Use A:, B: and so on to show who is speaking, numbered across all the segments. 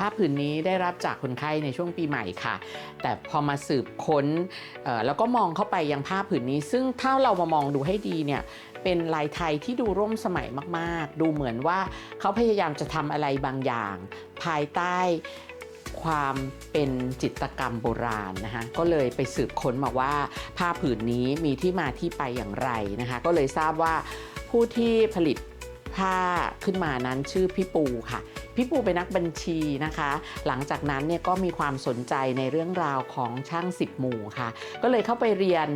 A: ผ้าผืนนี้ได้รับจากคนไข้ในช่วงปีใหม่ค่ะ แต่พอมาสืบค้นแล้วก็มองเข้าไปยังผ้าผืนนี้ ซึ่งถ้าเรามามองดูให้ดีเนี่ยเป็นลายไทยที่ดูร่วมสมัยมาก ๆ ดูเหมือนว่าเขาพยายามจะทำอะไรบางอย่าง ภายใต้ความเป็นจิตกรรมโบราณนะคะก็เลยไปสืบค้นมาว่าผ้าผืนนี้มีที่มาที่ไปอย่างไรนะคะก็เลยทราบว่าผู้ที่ผลิตผ้าขึ้นมานั้นชื่อพี่ปูค่ะ พี่ปูเป็นนักบัญชีนะคะ หลังจากนั้นเนี่ยก็มีความสนใจในเรื่องราวของช่างสิบหมู่ค่ะ ก็เลยเข้าไปเรียน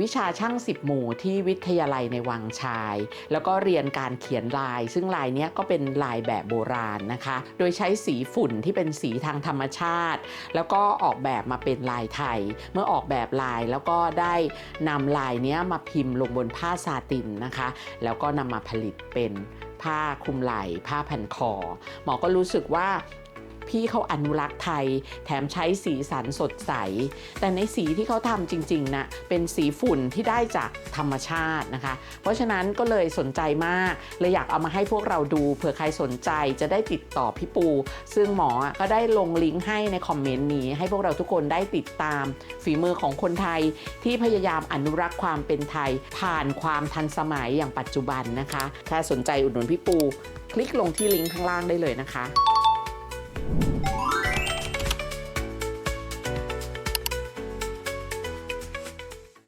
A: วิชาช่างสิบหมู่ที่วิทยาลัยในวังชาย แล้วก็เรียนการเขียนลาย ซึ่งลายนี้ก็เป็นลายแบบโบราณนะคะ โดยใช้สีฝุ่นที่เป็นสีทางธรรมชาติ แล้วก็ออกแบบมาเป็นลายไทย เมื่อออกแบบลายแล้วก็ได้นำลายนี้มาพิมพ์ลงบนผ้าซาตินนะคะ แล้วก็นำมาผลิตเป็น ผ้าคลุมไหล่ผ้าพันคอ หมอก็รู้สึกว่า พี่เขาอนุรักษ์ไทย แถมใช้สีสันสดใส แต่ในสีที่เขาทำจริงๆนะเป็นสีฝุ่นที่ได้จากธรรมชาตินะคะ เพราะฉะนั้นก็เลยสนใจมากเลยอยากเอามาให้พวกเราดูเผื่อใครสนใจจะได้ติดต่อพี่ปู ซึ่งหมอก็ได้ลงลิงก์ให้ในคอมเมนต์นี้ ให้พวกเราทุกคนได้ติดตาม ฝีมือของคนไทยที่พยายามอนุรักษ์ความเป็นไทย ผ่านความทันสมัยอย่างปัจจุบันนะคะ ถ้าสนใจอุดหนุนพี่ปู คลิกลงที่ลิงก์ข้างล่างได้เลยนะคะ you